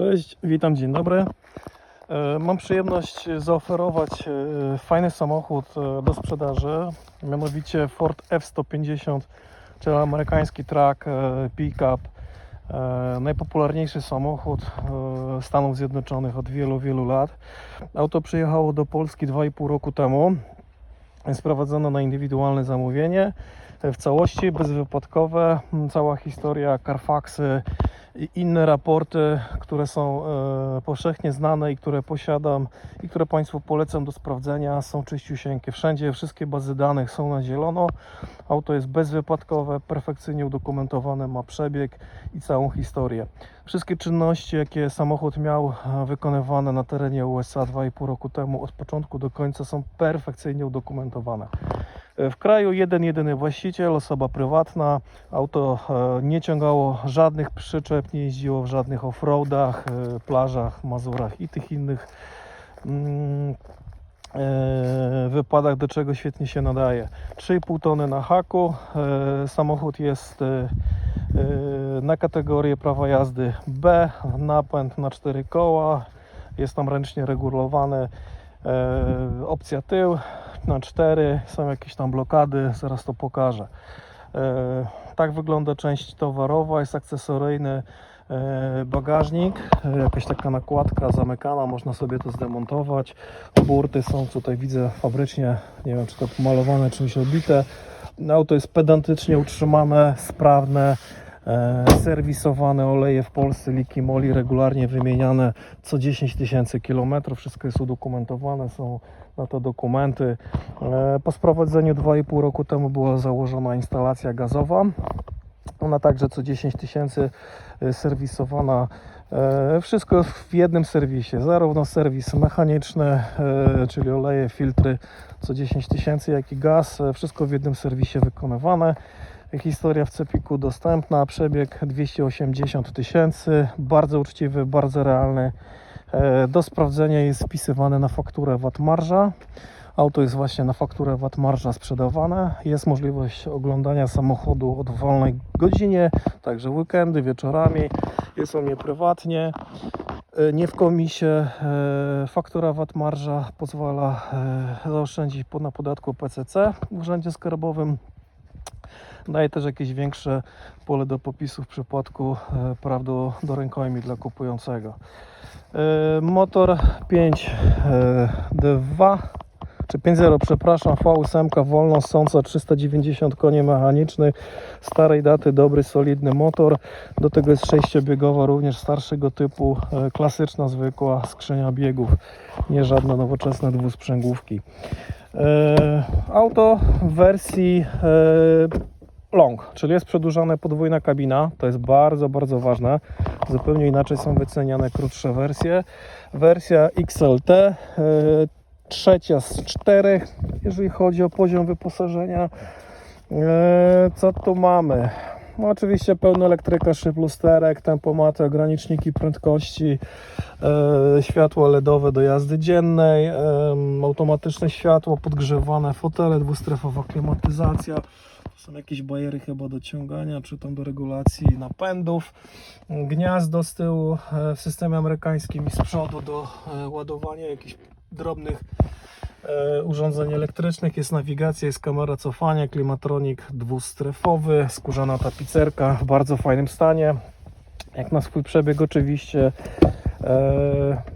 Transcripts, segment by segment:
Cześć, witam, dzień dobry. E, Mam przyjemność zaoferować e, fajny samochód e, do sprzedaży, mianowicie Ford F-150, czyli amerykański truck, pick-up, najpopularniejszy samochód Stanów Zjednoczonych od wielu, wielu lat. Auto przyjechało do Polski 2,5 roku temu. Jest prowadzone na indywidualne zamówienie w całości, bezwypadkowe. Cała historia, Carfaxy inne raporty, które są e, powszechnie znane i które posiadam i które Państwu polecam do sprawdzenia, są czyściusieńkie. Wszędzie wszystkie bazy danych są na zielono. Auto jest bezwypadkowe, perfekcyjnie udokumentowane, ma przebieg i całą historię. Wszystkie czynności, jakie samochód miał e, wykonywane na terenie USA 2,5 roku temu, od początku do końca są perfekcyjnie udokumentowane. W kraju jeden, jedyny właściciel, osoba prywatna. Auto e, nie ciągało żadnych przyczep, nie jeździło w żadnych offroadach, e, plażach, Mazurach i tych innych mm, e, wypadach, do czego świetnie się nadaje. 3,5 tony na haku. Samochód jest na kategorię prawa jazdy B, napęd na 4 koła. Jest tam ręcznie regulowany. Opcja tył na 4, są jakieś tam blokady, zaraz to pokażę. E, Tak wygląda część towarowa, jest akcesoryjny e, bagażnik, e, jakaś taka nakładka zamykana, można sobie to zdemontować. Burty są tutaj widzę fabrycznie, nie wiem czy to pomalowane, czymś obite. Auto jest pedantycznie utrzymane, sprawne, serwisowane oleje w Polsce, liki moli regularnie wymieniane co 10 tysięcy kilometrów, wszystko jest udokumentowane, są na to dokumenty. E, Po sprowadzeniu 2,5 roku temu była założona instalacja gazowa. Ona także co 10 tysięcy e, serwisowana. E, Wszystko w jednym serwisie, zarówno serwis mechaniczny, e, czyli oleje, filtry co 10 tysięcy, jak i gaz. e, Wszystko w jednym serwisie wykonywane. Historia w Cepiku dostępna, przebieg 280 tysięcy, bardzo uczciwy, bardzo realny. E, Do sprawdzenia jest wpisywane na fakturę VAT marża. Auto jest właśnie na fakturę VAT marża sprzedawane. Jest możliwość oglądania samochodu o dowolnej godzinie, także weekendy, wieczorami. Jest u mnie prywatnie, e, nie w komisie. Faktura VAT marża pozwala e, zaoszczędzić na podatku PCC w Urzędzie Skarbowym. Daje też jakieś większe pole do popisu w przypadku e, praw do, do rękojmi dla kupującego. E, Motor 5D2 czy 5.0, przepraszam, V8 wolno sąca 390 koni mechanicznych, starej daty, dobry, solidny motor. Do tego jest sześciobiegowa, również starszego typu, e, klasyczna, zwykła skrzynia biegów, nie żadne nowoczesne dwusprzęgłówki. E, Auto w wersji e, long, czyli jest przedłużana podwójna kabina, to jest bardzo, bardzo ważne. Zupełnie inaczej są wyceniane krótsze wersje. Wersja XLT, trzecia z czterech, jeżeli chodzi o poziom wyposażenia. E, Co tu mamy? No oczywiście pełna elektryka, szyb lusterek, tempomaty, ograniczniki prędkości, e, światło LEDowe do jazdy dziennej, em, automatyczne światło, podgrzewane fotele, dwustrefowa klimatyzacja. Są jakieś bajery chyba do ciągania, czy tam do regulacji napędów. Gniazdo z tyłu e, w systemie amerykańskim i z przodu do e, ładowania jakichś drobnych e, urządzeń elektrycznych. Jest nawigacja, jest kamera cofania, klimatronik dwustrefowy, skórzana tapicerka w bardzo fajnym stanie. Jak na swój przebieg oczywiście.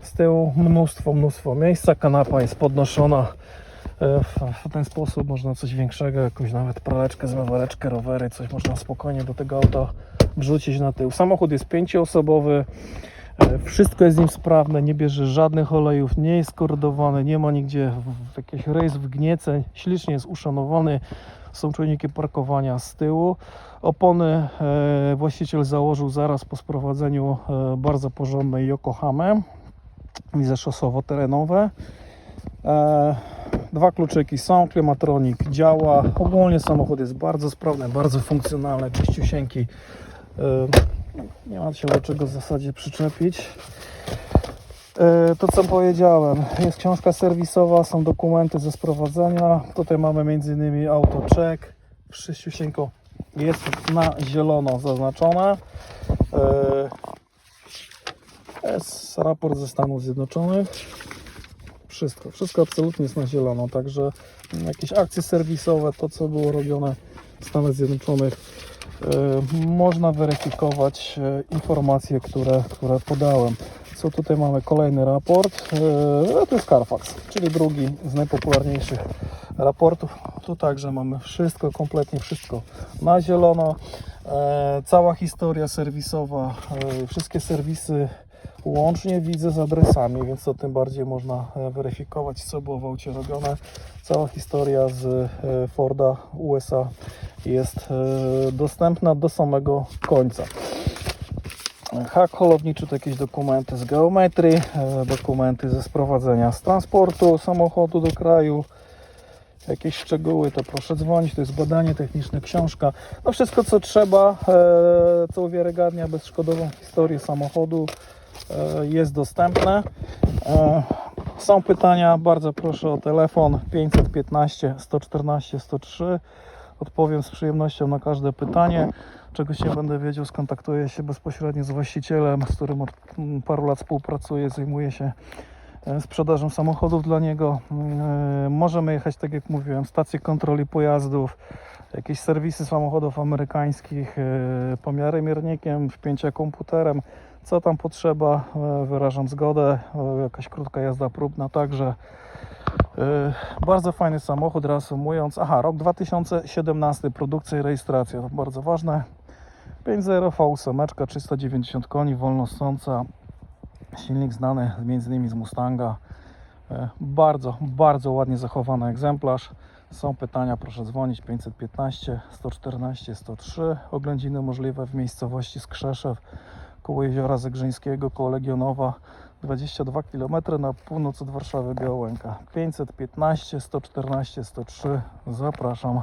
Z tyłu mnóstwo, mnóstwo miejsca. Kanapa jest podnoszona w, w ten sposób. Można coś większego, jakąś nawet praleczkę, zmywareczkę, rowery, coś można spokojnie do tego auta wrzucić na tył. Samochód jest pięcioosobowy. E, Wszystko jest z nim sprawne, nie bierze żadnych olejów, nie jest korodowany, nie ma nigdzie jakichś rejs, wgnieceń, ślicznie jest uszanowany. Są czujniki parkowania z tyłu. Opony e, właściciel założył zaraz po sprowadzeniu e, bardzo porządnej Yokohamy. Widzę szosowo-terenowe. E, dwa kluczyki są, klimatronik działa. Ogólnie samochód jest bardzo sprawny, bardzo funkcjonalny, czyściusieńki. E, nie ma się do czego w zasadzie przyczepić. E, To co powiedziałem, jest książka serwisowa, są dokumenty ze sprowadzenia. Tutaj mamy m.in. autocheck. Wszyściusieńko jest na zielono zaznaczone. Jest raport ze Stanów Zjednoczonych. Wszystko, wszystko absolutnie jest na zielono, także jakieś akcje serwisowe, to co było robione w Stanach Zjednoczonych, e, można weryfikować e, informacje, które, które podałem. Co tutaj mamy? Kolejny raport. e, To jest Carfax, czyli drugi z najpopularniejszych raportów. Tu także mamy wszystko, kompletnie wszystko na zielono. Cała historia serwisowa, wszystkie serwisy łącznie widzę z adresami, więc to tym bardziej można e, weryfikować, co było w aucie robione. Cała historia z e, Forda USA jest e, dostępna do samego końca. Hak holowniczy to jakieś dokumenty z geometrii, dokumenty ze sprowadzenia z transportu samochodu do kraju, jakieś szczegóły, to proszę dzwonić, to jest badanie techniczne, książka, no wszystko co trzeba, co uwiarygadnia bezszkodową historię samochodu jest dostępne. E, Są pytania, bardzo proszę o telefon 515 114 103. Odpowiem z przyjemnością na każde pytanie. Czegoś nie będę wiedział, skontaktuję się bezpośrednio z właścicielem, z którym od mm, paru lat współpracuję, zajmuję się e, sprzedażą samochodów dla niego. E, Możemy jechać, tak jak mówiłem, stacje kontroli pojazdów, jakieś serwisy samochodów amerykańskich, e, pomiary miernikiem, wpięcia komputerem, co tam potrzeba, e, wyrażam zgodę, e, jakaś krótka jazda próbna także. E, Bardzo fajny samochód, reasumując. Aha, rok 2017, produkcja i rejestracja, to bardzo ważne. 5.0 V8, 390 koni, wolnosąca, silnik znany m.in. z Mustanga. Bardzo, bardzo ładnie zachowany egzemplarz. Są pytania, proszę dzwonić 515 114 103. Oględziny możliwe w miejscowości Skrzeszew, koło jeziora Zegrzyńskiego, koło Legionowa. 22 km na północ od Warszawy Białęka. 515 114 103. Zapraszam.